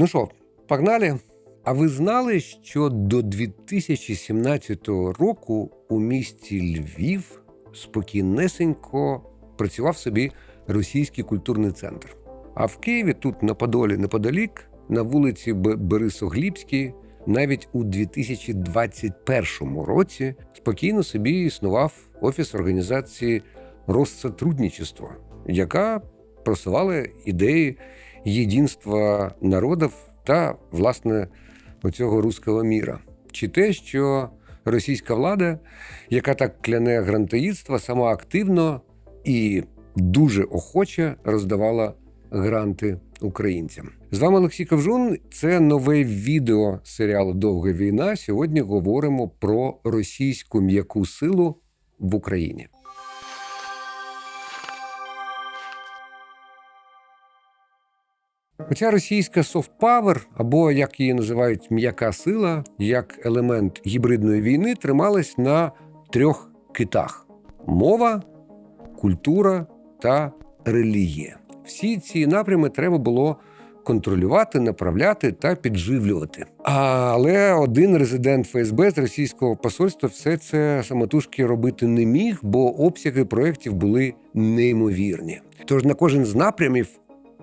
Ну що, погнали? А ви знали, що до 2017 року у місті Львів спокійнесенько працював собі російський культурний центр? А в Києві, тут на Подолі, неподалік, на вулиці Б- Борисоглібській, навіть у 2021 році спокійно собі існував офіс організації Россотрудничество, яка просувала ідеї єдинства народів та, власне, оцього руського міра. Чи те, що російська влада, яка так кляне грантоїдство, сама активно і дуже охоче роздавала гранти українцям. З вами Олексій Ковжун. Це нове відео серіалу Довга війна. Сьогодні говоримо про російську м'яку силу в Україні. Оця російська power, або як її називають м'яка сила, як елемент гібридної війни, трималась на трьох китах: мова, культура та релігія. Всі ці напрями треба було контролювати, направляти та підживлювати. Але один резидент ФСБ з російського посольства все це самотужки робити не міг, бо обсяги проєктів були неймовірні. Тож на кожен з напрямів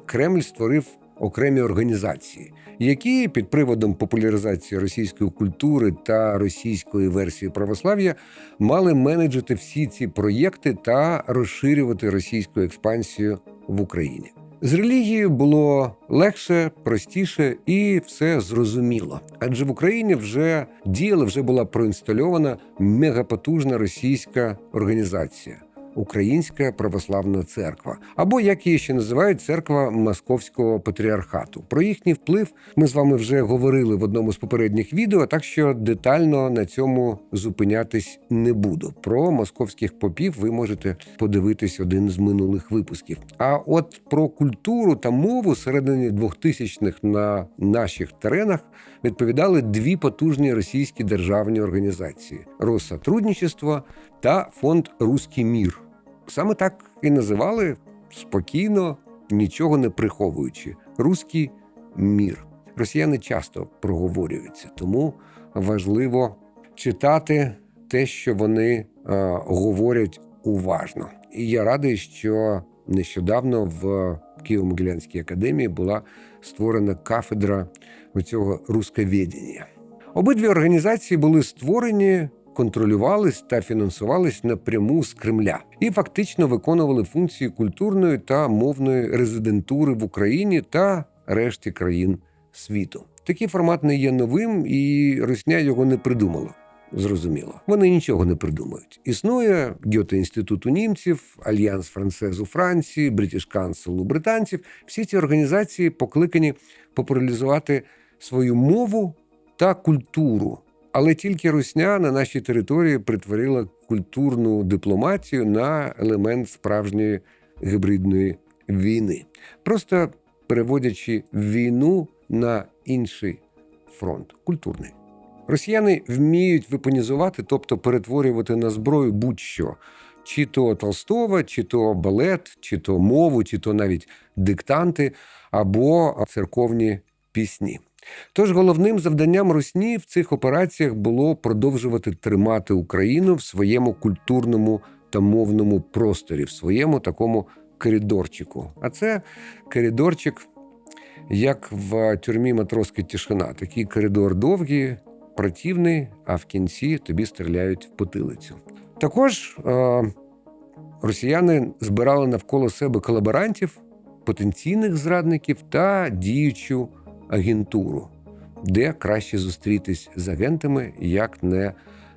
Кремль створив окремі організації, які під приводом популяризації російської культури та російської версії православ'я мали менеджити всі ці проєкти та розширювати російську експансію в Україні. З релігією було легше, простіше і все зрозуміло. Адже в Україні вже діяла, вже була проінстальована мегапотужна російська організація. Українська православна церква, або як її ще називають церква Московського патріархату. Про їхній вплив ми з вами вже говорили в одному з попередніх відео, так що детально на цьому зупинятись не буду. Про московських попів ви можете подивитись один з минулих випусків. А от про культуру та мову середині 2000-х на наших теренах відповідали дві потужні російські державні організації: Россотрудничество та фонд Руський мір. Саме так і називали спокійно, нічого не приховуючи. Руський мір. Росіяни часто проговорюються, тому важливо читати те, що вони е, говорять уважно. І я радий, що нещодавно в Києво-Могилянській академії була створена кафедра цього русковедення. Обидві організації були створені контролювались та фінансувались напряму з Кремля і фактично виконували функції культурної та мовної резидентури в Україні та решті країн світу. Такий формат не є новим, і Росня його не придумала. Зрозуміло, вони нічого не придумають. Існує Гьоте інститут у німців, Альянс Францез у Франції, Бритіш Кансел у британців. Всі ці організації покликані популяризувати свою мову та культуру. Але тільки Русня на нашій території притворила культурну дипломатію на елемент справжньої гібридної війни, просто переводячи війну на інший фронт культурний. Росіяни вміють вепонізувати, тобто перетворювати на зброю будь-що. Чи то Толстова, чи то балет, чи то мову, чи то навіть диктанти або церковні пісні. Тож головним завданням Русні в цих операціях було продовжувати тримати Україну в своєму культурному та мовному просторі, в своєму такому коридорчику. А це коридорчик, як в тюрмі матроски тишина. Такий коридор довгий, противний, а в кінці тобі стріляють в потилицю. Також е- росіяни збирали навколо себе колаборантів, потенційних зрадників та діючу агентуру, де краще зустрітись з агентами, як не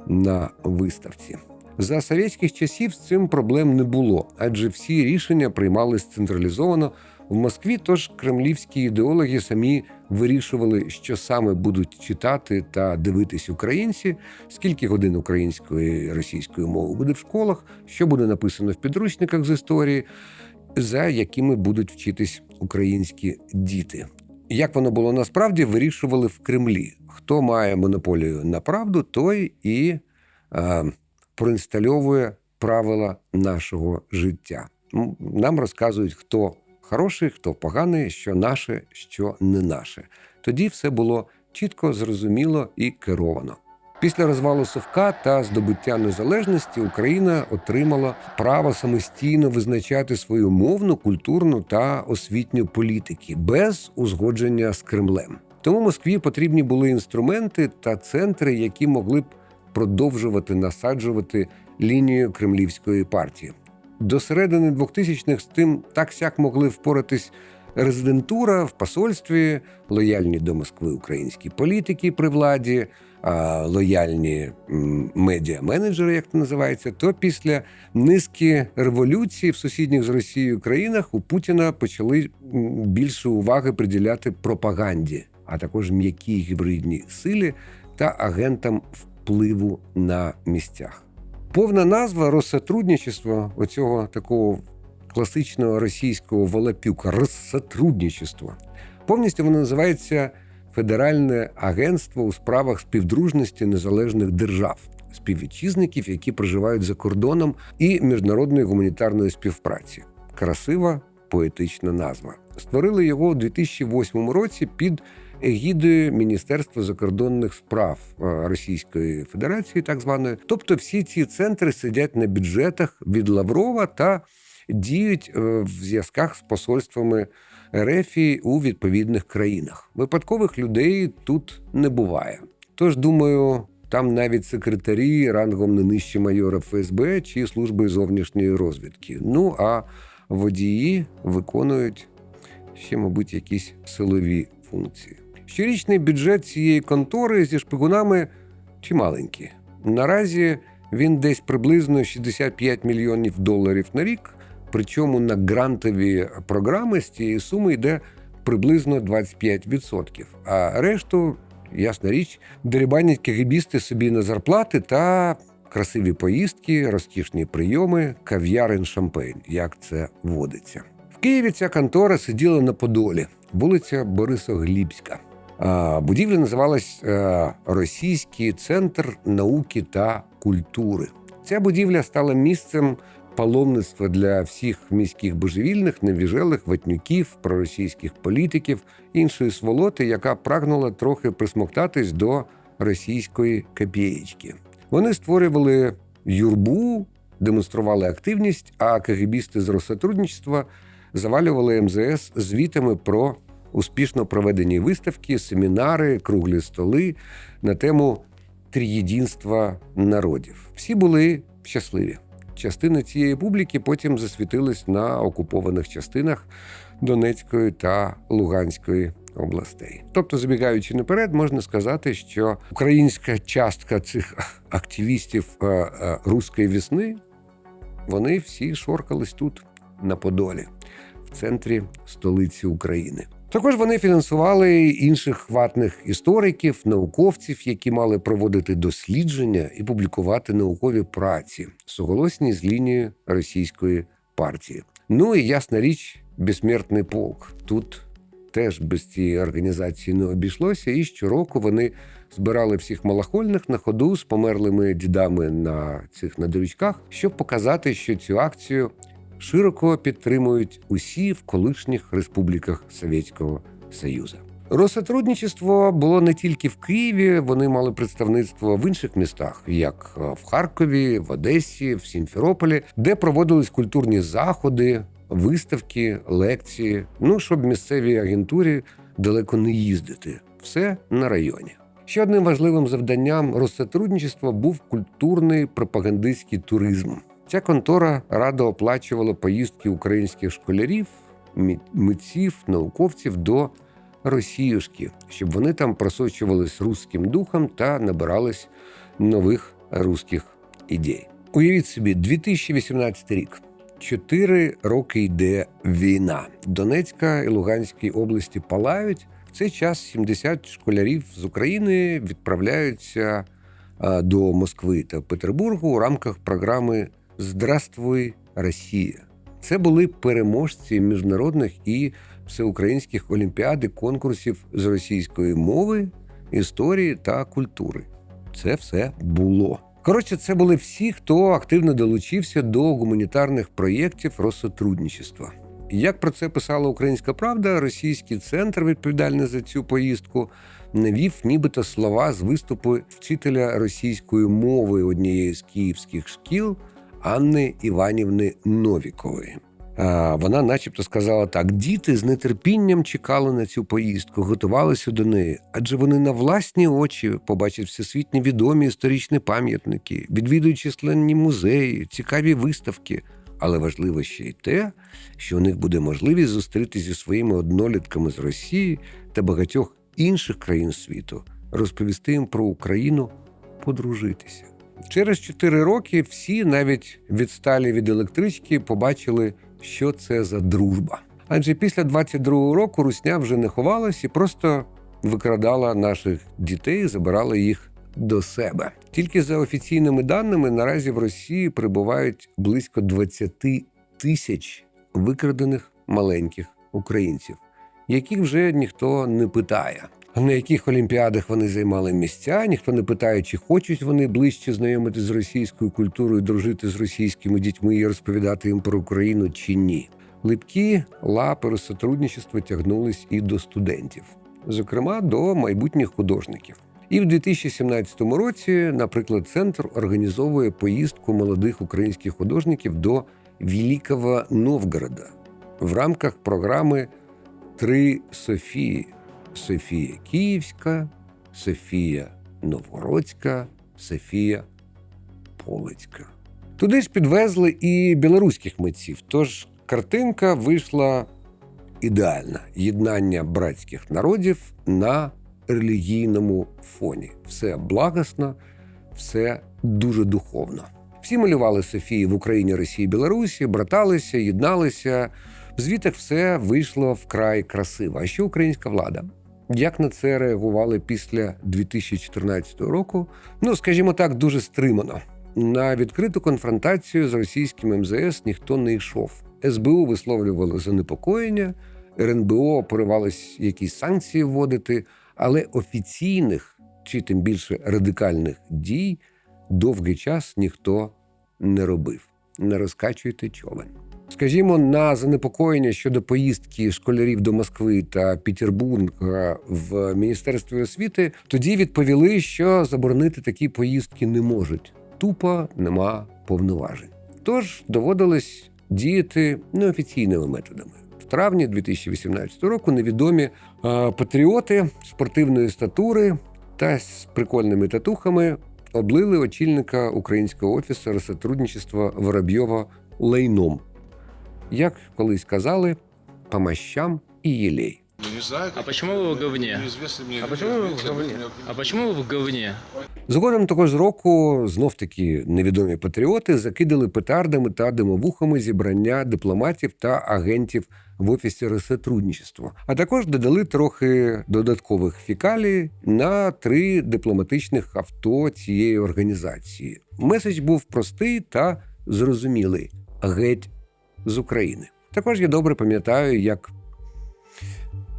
на виставці. За совєтських часів з цим проблем не було, адже всі рішення приймались централізовано в Москві. Тож кремлівські ідеологи самі вирішували, що саме будуть читати та дивитись українці, скільки годин української російської мови буде в школах, що буде написано в підручниках з історії, за якими будуть вчитись українські діти. Як воно було насправді, вирішували в Кремлі. Хто має монополію на правду, той і е, проінстальовує правила нашого життя. Нам розказують, хто хороший, хто поганий, що наше, що не наше. Тоді все було чітко, зрозуміло і керовано. Після розвалу Совка та здобуття незалежності Україна отримала право самостійно визначати свою мовну, культурну та освітню політики без узгодження з Кремлем. Тому Москві потрібні були інструменти та центри, які могли б продовжувати насаджувати лінію кремлівської партії. До середини 2000-х з тим так сяк могли впоратись резидентура в посольстві, лояльні до Москви українські політики при владі, лояльні медіа-менеджери, як це називається. То після низки революцій в сусідніх з Росією країнах у Путіна почали більше уваги приділяти пропаганді, а також м'якій гібридній силі та агентам впливу на місцях. Повна назва Россотрудничество оцього такого класичного російського волапюка Россотрудничество. Повністю воно називається Федеральне агентство у справах співдружності незалежних держав, співвітчизників, які проживають за кордоном, і міжнародної гуманітарної співпраці. Красива поетична назва. Створили його у 2008 році під егідою Міністерства закордонних справ е, Російської Федерації, так званої. Тобто, всі ці центри сидять на бюджетах від Лаврова та діють е, в зв'язках з посольствами Рефії у відповідних країнах. Випадкових людей тут не буває. Тож, думаю, там навіть секретарі рангом не нижче майора ФСБ чи служби зовнішньої розвідки. Ну а водії виконують ще, мабуть, якісь силові функції. Щорічний бюджет цієї контори зі шпигунами чималенький. Наразі він десь приблизно 65 мільйонів доларів на рік. Причому на грантові програми з цієї суми йде приблизно 25%. А решту, ясна річ, дерибанять кегебісти собі на зарплати та красиві поїздки, розкішні прийоми, кав'ярин шампейн, як це водиться. В Києві ця контора сиділа на Подолі, вулиця Борисоглібська. Будівля називалась е, Російський центр науки та культури. Ця будівля стала місцем паломництва для всіх міських божевільних, невіжелих, ватнюків, проросійських політиків, іншої сволоти, яка прагнула трохи присмоктатись до російської копієчки. Вони створювали юрбу, демонстрували активність, а КГБісти з Россотрудничества завалювали МЗС звітами про успішно проведені виставки, семінари, круглі столи на тему трієдінства народів. Всі були щасливі. Частина цієї публіки потім засвітилась на окупованих частинах Донецької та Луганської областей. Тобто, забігаючи наперед, можна сказати, що українська частка цих активістів е, е, руської весни вони всі шоркались тут, на Подолі, в центрі столиці України. Також вони фінансували інших хватних істориків, науковців, які мали проводити дослідження і публікувати наукові праці, суголосні з лінією російської партії. Ну і ясна річ, безсмертний полк. Тут теж без цієї організації не обійшлося, і щороку вони збирали всіх малахольних на ходу з померлими дідами на цих надрючках, щоб показати, що цю акцію широко підтримують усі в колишніх республіках Совєтського Союзу. Россотрудничество було не тільки в Києві, вони мали представництво в інших містах, як в Харкові, в Одесі, в Сімферополі, де проводились культурні заходи, виставки, лекції. Ну щоб місцевій агентурі далеко не їздити. Все на районі. Ще одним важливим завданням Россотрудничества був культурний пропагандистський туризм. Ця контора радо оплачувала поїздки українських школярів, митців, науковців до Росіюшки, щоб вони там просочувались руським духом та набирались нових руських ідей. Уявіть собі, 2018 рік. Чотири роки йде війна. Донецька і Луганській області палають. В цей час 70 школярів з України відправляються до Москви та Петербургу у рамках програми Здравствуй, Росія. Це були переможці міжнародних і всеукраїнських олімпіад і конкурсів з російської мови, історії та культури. Це все було. Коротше, це були всі, хто активно долучився до гуманітарних проєктів Россотрудничества. Як про це писала Українська Правда, російський центр, відповідальний за цю поїздку, навів нібито слова з виступу вчителя російської мови однієї з київських шкіл Анни Іванівни Новікової. Вона, начебто, сказала так: діти з нетерпінням чекали на цю поїздку, готувалися до неї, адже вони на власні очі побачать всесвітньо відомі історичні пам'ятники, відвідують численні музеї, цікаві виставки. Але важливо ще й те, що у них буде можливість зустрітися зі своїми однолітками з Росії та багатьох інших країн світу, розповісти їм про Україну, подружитися. Через чотири роки всі, навіть відсталі від електрички, побачили, що це за дружба. Адже після 22-го року Русня вже не ховалась і просто викрадала наших дітей, забирала їх до себе. Тільки за офіційними даними наразі в Росії прибувають близько 20 тисяч викрадених маленьких українців, яких вже ніхто не питає. На яких олімпіадах вони займали місця, ніхто не питає, чи хочуть вони ближче знайомитися з російською культурою, дружити з російськими дітьми і розповідати їм про Україну чи ні. Липкі лапи розсотрудничества тягнулись і до студентів, зокрема до майбутніх художників. І в 2017 році, наприклад, центр організовує поїздку молодих українських художників до Великого Новгорода в рамках програми Три Софії: Софія Київська, Софія Новгородська, Софія Полицька. Туди ж підвезли і білоруських митців. Тож картинка вийшла ідеальна єднання братських народів на релігійному фоні. Все благосно, все дуже духовно. Всі малювали Софії в Україні, Росії, Білорусі, браталися, єдналися. В звітах все вийшло вкрай красиво. А що українська влада? Як на це реагували після 2014 року? Ну, скажімо так, дуже стримано. На відкриту конфронтацію з російським МЗС ніхто не йшов. СБУ висловлювали занепокоєння, РНБО поривались якісь санкції вводити, але офіційних чи тим більше радикальних дій довгий час ніхто не робив. Не розкачуйте човен. Скажімо, на занепокоєння щодо поїздки школярів до Москви та Петербурга в Міністерстві освіти тоді відповіли, що заборонити такі поїздки не можуть. Тупо нема повноважень. Тож доводилось діяти неофіційними методами. В травні 2018 року невідомі е, патріоти спортивної статури та з прикольними татухами облили очільника українського офісу розсотрудничества Воробйова лайном Як колись казали, по мощам і єлей. Ну, не знаю. А почему вы в говне? Неизвестно мне. А почему вы в неизвестно говне? мне. А почему вы в говне? Згодом того ж року знов таки невідомі патріоти закидали петардами та димовухами зібрання дипломатів та агентів в офісі розсотрудничества, а також додали трохи додаткових фікалій на три дипломатичних авто цієї організації. Меседж був простий та зрозумілий: геть з України. Також я добре пам'ятаю, як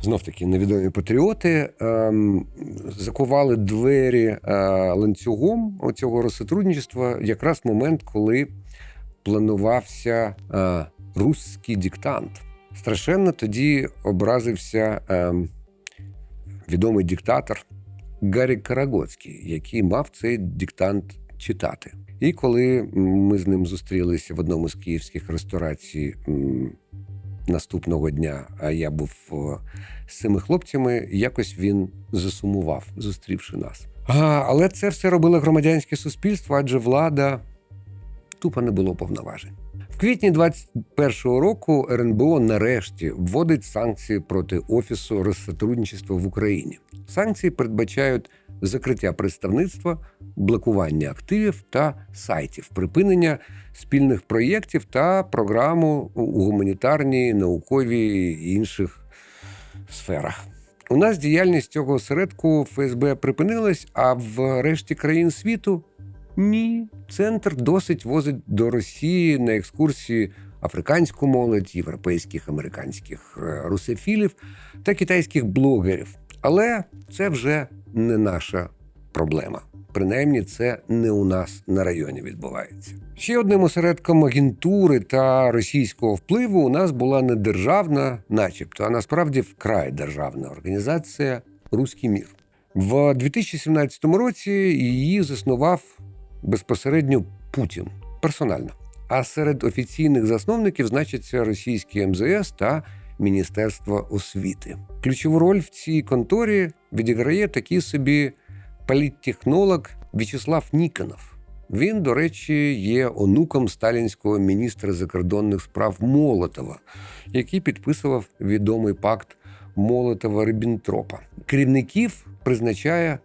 знов таки невідомі патріоти ем, закували двері е, ланцюгом цього розсотрудничества якраз в момент, коли планувався е, русський диктант. Страшенно тоді образився ем, відомий диктатор Гаррі Карагоцький, який мав цей диктант читати. І коли ми з ним зустрілися в одному з київських ресторацій наступного дня, а я був з цими хлопцями, якось він засумував, зустрівши нас. А, але це все робило громадянське суспільство, адже влада тупо не було повноважень. В квітні 21-го року РНБО нарешті вводить санкції проти офісу розсотрудничества в Україні. Санкції передбачають закриття представництва, блокування активів та сайтів, припинення спільних проєктів та програму у гуманітарній, науковій і інших сферах. У нас діяльність цього осередку ФСБ припинилась, а в решті країн світу ні. Центр досить возить до Росії на екскурсії африканську молодь, європейських, американських е, русофілів та китайських блогерів. Але це вже не наша проблема. Принаймні, це не у нас на районі відбувається. Ще одним осередком агентури та російського впливу у нас була не державна, начебто, а насправді вкрай державна організація Руський мір. В 2017 році її заснував безпосередньо Путін персонально. А серед офіційних засновників значаться російські МЗС та Міністерство освіти. Ключову роль в цій конторі відіграє такий собі політтехнолог В'ячеслав Ніконов. Він, до речі, є онуком сталінського міністра закордонних справ Молотова, який підписував відомий пакт Молотова Риббентропа. Керівників призначає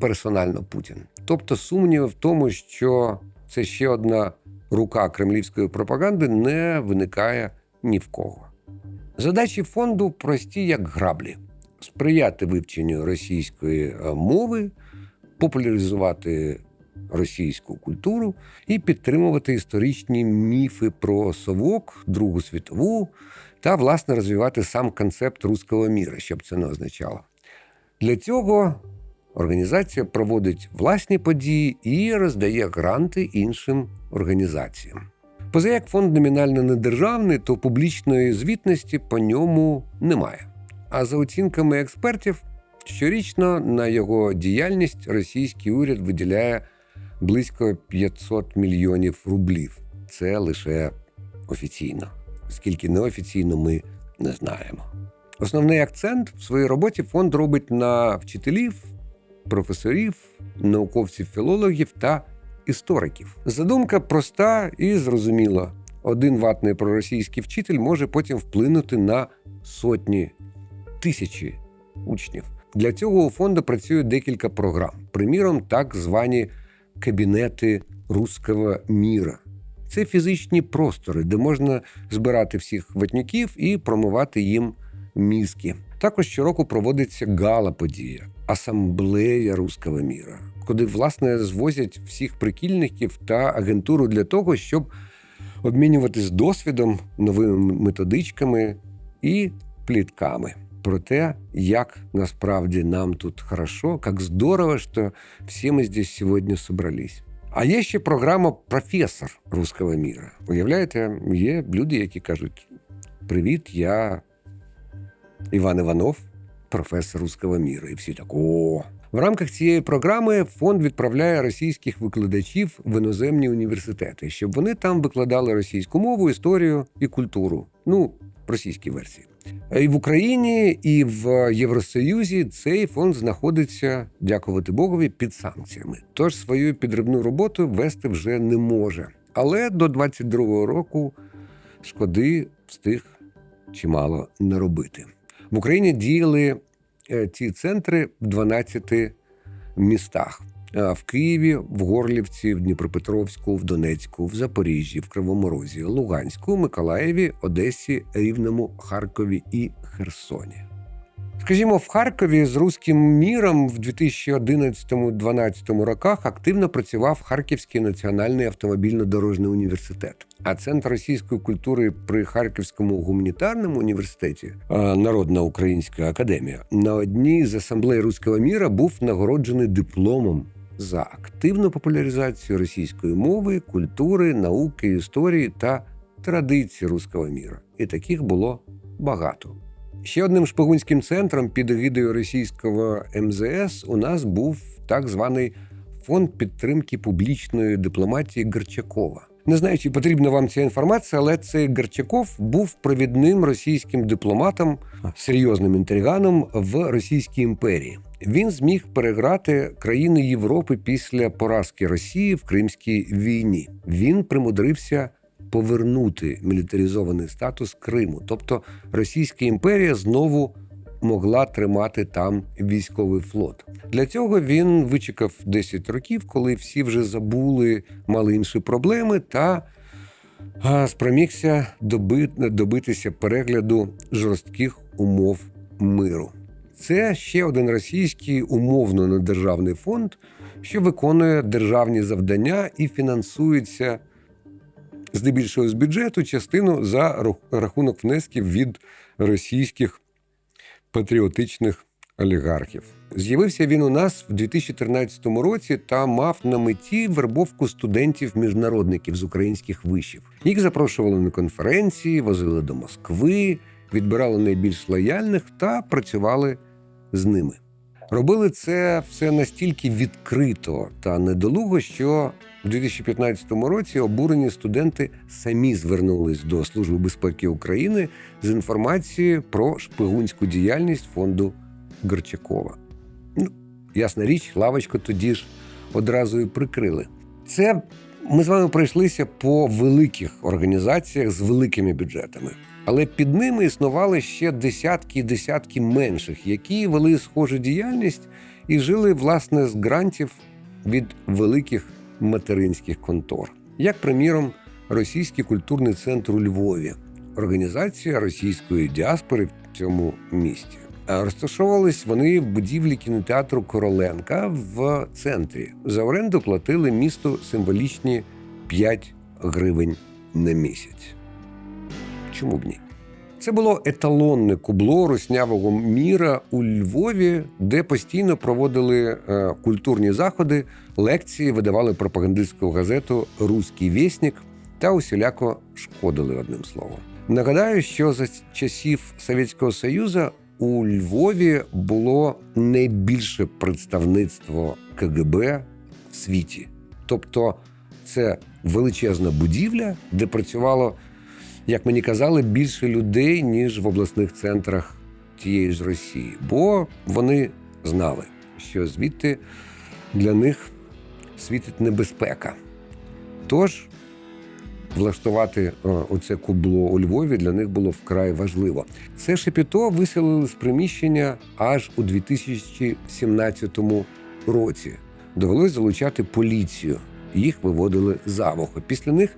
персонально Путін. Тобто сумнівів в тому, що це ще одна рука кремлівської пропаганди, не виникає ні в кого. Задачі фонду прості, як граблі: сприяти вивченню російської е, мови, популяризувати російську культуру і підтримувати історичні міфи про совок, Другу світову та, власне, розвивати сам концепт руського міра, що б це не означало. Для цього організація проводить власні події і роздає гранти іншим організаціям. Поза як фонд номінально не державний, то публічної звітності по ньому немає. А за оцінками експертів, щорічно на його діяльність російський уряд виділяє близько 500 мільйонів рублів. Це лише офіційно. Скільки неофіційно, ми не знаємо. Основний акцент в своїй роботі фонд робить на вчителів, професорів, науковців-філологів та істориків. Задумка проста і зрозуміла. Один ватний проросійський вчитель може потім вплинути на сотні тисячі учнів. Для цього у фонду працює декілька програм. Приміром, так звані кабінети руського міра. Це фізичні простори, де можна збирати всіх ватнюків і промивати їм мізки. Також щороку проводиться гала-подія, асамблея руського міра, куди власне звозять всіх прикільників та агентуру для того, щоб обмінюватись досвідом, новими методичками і плітками про те, як насправді нам тут хорошо, як здорово, що всі ми здесь сьогодні собрались. А є ще програма професор руського міра. Уявляєте, є люди, які кажуть: Привіт, я Іван Іванов, професор руського міра. І всі так о. В рамках цієї програми фонд відправляє російських викладачів в іноземні університети, щоб вони там викладали російську мову, історію і культуру. Ну, в російській версії. І в Україні, і в Євросоюзі цей фонд знаходиться, дякувати Богові, під санкціями. Тож свою підривну роботу вести вже не може. Але до 22-го року шкоди встиг чимало наробити. В Україні діяли ці центри в 12 містах. Е, В Києві, в Горлівці, в Дніпропетровську, в Донецьку, в Запоріжжі, в Кривому Розі, Луганську, Миколаєві, Одесі, Рівному, Харкові і Херсоні. Скажімо, в Харкові з руським міром в 2011-2012 роках активно працював Харківський національний автомобільно-дорожний університет. А центр російської культури при Харківському гуманітарному університеті Народна Українська академія на одній з асамблей руського міра був нагороджений дипломом за активну популяризацію російської мови, культури, науки, історії та традицій руського міра. І таких було багато. Ще одним шпигунським центром під егідою російського МЗС у нас був так званий фонд підтримки публічної дипломатії Горчакова. Не знаю, чи потрібна вам ця інформація, але цей Горчаков був провідним російським дипломатом, серйозним інтриганом в Російській імперії. Він зміг переграти країни Європи після поразки Росії в Кримській війні. Він примудрився повернути мілітаризований статус Криму. Тобто Російська імперія знову могла тримати там військовий флот. Для цього він вичекав 10 років, коли всі вже забули, мали інші проблеми, та спромігся доби, добитися перегляду жорстких умов миру. Це ще один російський умовно недержавний фонд, що виконує державні завдання і фінансується здебільшого з бюджету частину за рах- рахунок внесків від російських патріотичних олігархів. З'явився він у нас в 2013 році та мав на меті вербовку студентів-міжнародників з українських вишів. Їх запрошували на конференції, возили до Москви, відбирали найбільш лояльних та працювали з ними. Робили це все настільки відкрито та недолуго, що в 2015 році обурені студенти самі звернулись до Служби безпеки України з інформацією про шпигунську діяльність фонду Горчакова. Ну, ясна річ, лавочку тоді ж одразу і прикрили. Це ми з вами пройшлися по великих організаціях з великими бюджетами. Але під ними існували ще десятки і десятки менших, які вели схожу діяльність і жили власне з грантів від великих материнських контор, як, приміром, Російський культурний центр у Львові, організація російської діаспори в цьому місті. А Розташовувались вони в будівлі кінотеатру Короленка в центрі. За оренду платили місту символічні 5 гривень на місяць. Чому б ні? Це було еталонне кубло руснявого міра у Львові, де постійно проводили е, культурні заходи, лекції, видавали пропагандистську газету Руський вєснік та усіляко шкодили одним словом. Нагадаю, що за часів Совєтського Союзу у Львові було найбільше представництво КГБ в світі. Тобто, це величезна будівля, де працювало як мені казали, більше людей, ніж в обласних центрах тієї ж Росії, бо вони знали, що звідти для них світить небезпека. Тож влаштувати е, оце кубло у Львові для них було вкрай важливо. Це шепіто виселили з приміщення аж у 2017 році. Довелось залучати поліцію. Їх виводили за вухо. Після них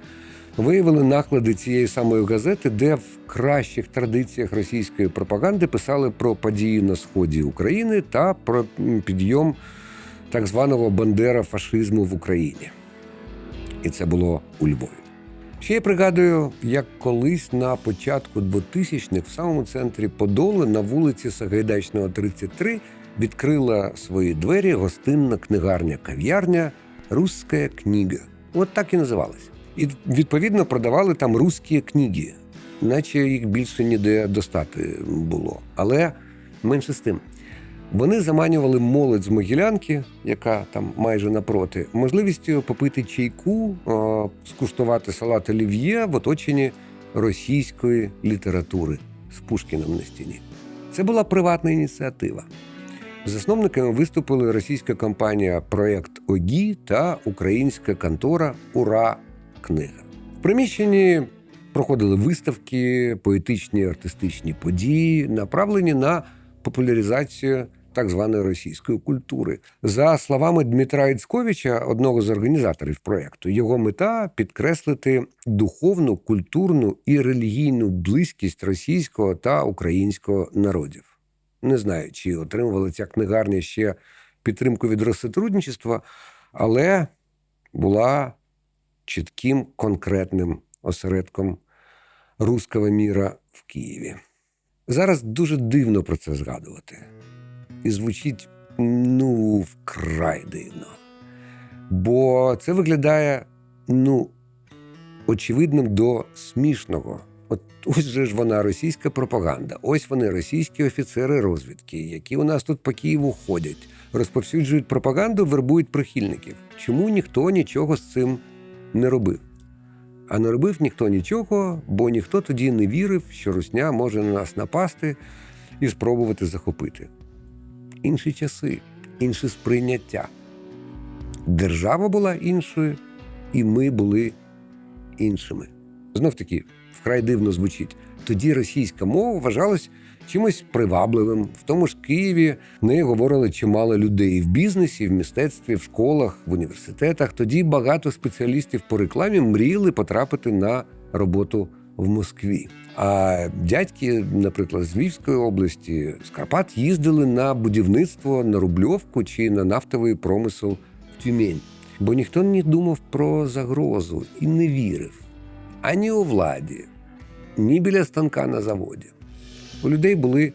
виявили наклади цієї самої газети, де в кращих традиціях російської пропаганди писали про події на сході України та про підйом так званого бандера фашизму в Україні. І це було у Львові. Ще я пригадую, як колись на початку 2000-х в самому центрі Подоли на вулиці Сагайдачного, 33 відкрила свої двері гостинна книгарня кав'ярня Русська книга. От так і називалась. І відповідно продавали там русські книги, наче їх більше ніде достати було. Але менше з тим. Вони заманювали молодь з Могилянки, яка там майже напроти, можливістю попити чайку, скуштувати салат олів'є в оточенні російської літератури з Пушкіном на стіні. Це була приватна ініціатива. Засновниками виступили російська компанія Проект ОГІ та українська контора Ура Книга. В приміщенні проходили виставки, поетичні артистичні події, направлені на популяризацію так званої російської культури. За словами Дмитра Іцьковича, одного з організаторів проєкту, його мета підкреслити духовну, культурну і релігійну близькість російського та українського народів. Не знаю, чи отримувала ця книгарня ще підтримку від розсотрудничества, але була чітким конкретним осередком руського міра в Києві. Зараз дуже дивно про це згадувати. І звучить ну вкрай дивно. Бо це виглядає ну очевидним до смішного. От ось же ж вона російська пропаганда. Ось вони російські офіцери розвідки, які у нас тут по Києву ходять, розповсюджують пропаганду, вербують прихильників. Чому ніхто нічого з цим не робив? А не робив ніхто нічого, бо ніхто тоді не вірив, що Русня може на нас напасти і спробувати захопити. Інші часи, інше сприйняття. Держава була іншою, і ми були іншими. Знов таки, вкрай дивно звучить. Тоді російська мова вважалась чимось привабливим. В тому ж Києві нею говорили чимало людей в бізнесі, в мистецтві, в школах, в університетах. Тоді багато спеціалістів по рекламі мріяли потрапити на роботу в Москві. А дядьки, наприклад, з Львівської області, з Карпат їздили на будівництво на Рубльовку чи на нафтовий промисел в Тюмень. Бо ніхто не думав про загрозу і не вірив ані у владі, ні біля станка на заводі. У людей були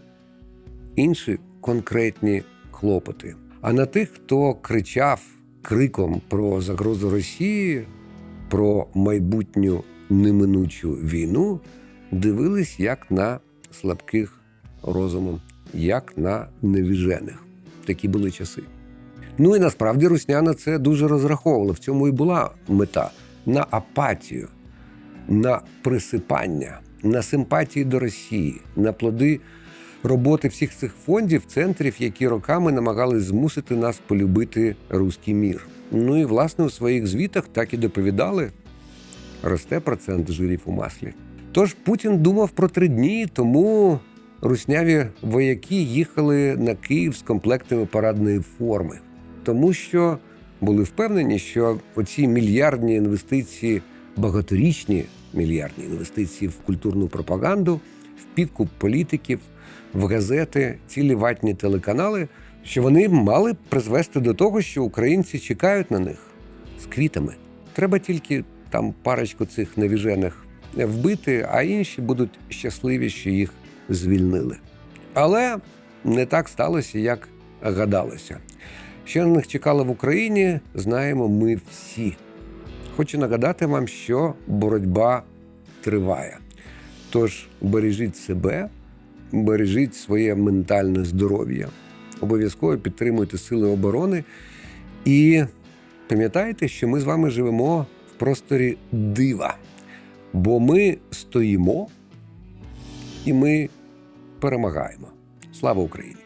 інші конкретні клопоти. А на тих, хто кричав криком про загрозу Росії, про майбутню неминучу війну, дивились як на слабких розумом, як на невіжених. Такі були часи. Ну і насправді русня на це дуже розраховувала. В цьому і була мета на апатію, на присипання, на симпатії до Росії, на плоди роботи всіх цих фондів, центрів, які роками намагались змусити нас полюбити руський мір. Ну і власне у своїх звітах так і доповідали. Росте процент жирів у маслі. Тож Путін думав про три дні, тому русняві вояки їхали на Київ з комплектами парадної форми, тому що були впевнені, що оці мільярдні інвестиції, багаторічні мільярдні інвестиції в культурну пропаганду, в підкуп політиків, в газети, цілі ватні телеканали, що вони мали призвести до того, що українці чекають на них з квітами. Треба тільки там парочку цих навіжених вбити, а інші будуть щасливі, що їх звільнили. Але не так сталося, як гадалося. Що на них чекало в Україні, знаємо ми всі. Хочу нагадати вам, що боротьба триває. Тож бережіть себе, бережіть своє ментальне здоров'я, обов'язково підтримуйте сили оборони і пам'ятайте, що ми з вами живемо в просторі дива, бо ми стоїмо і ми перемагаємо. Слава Україні!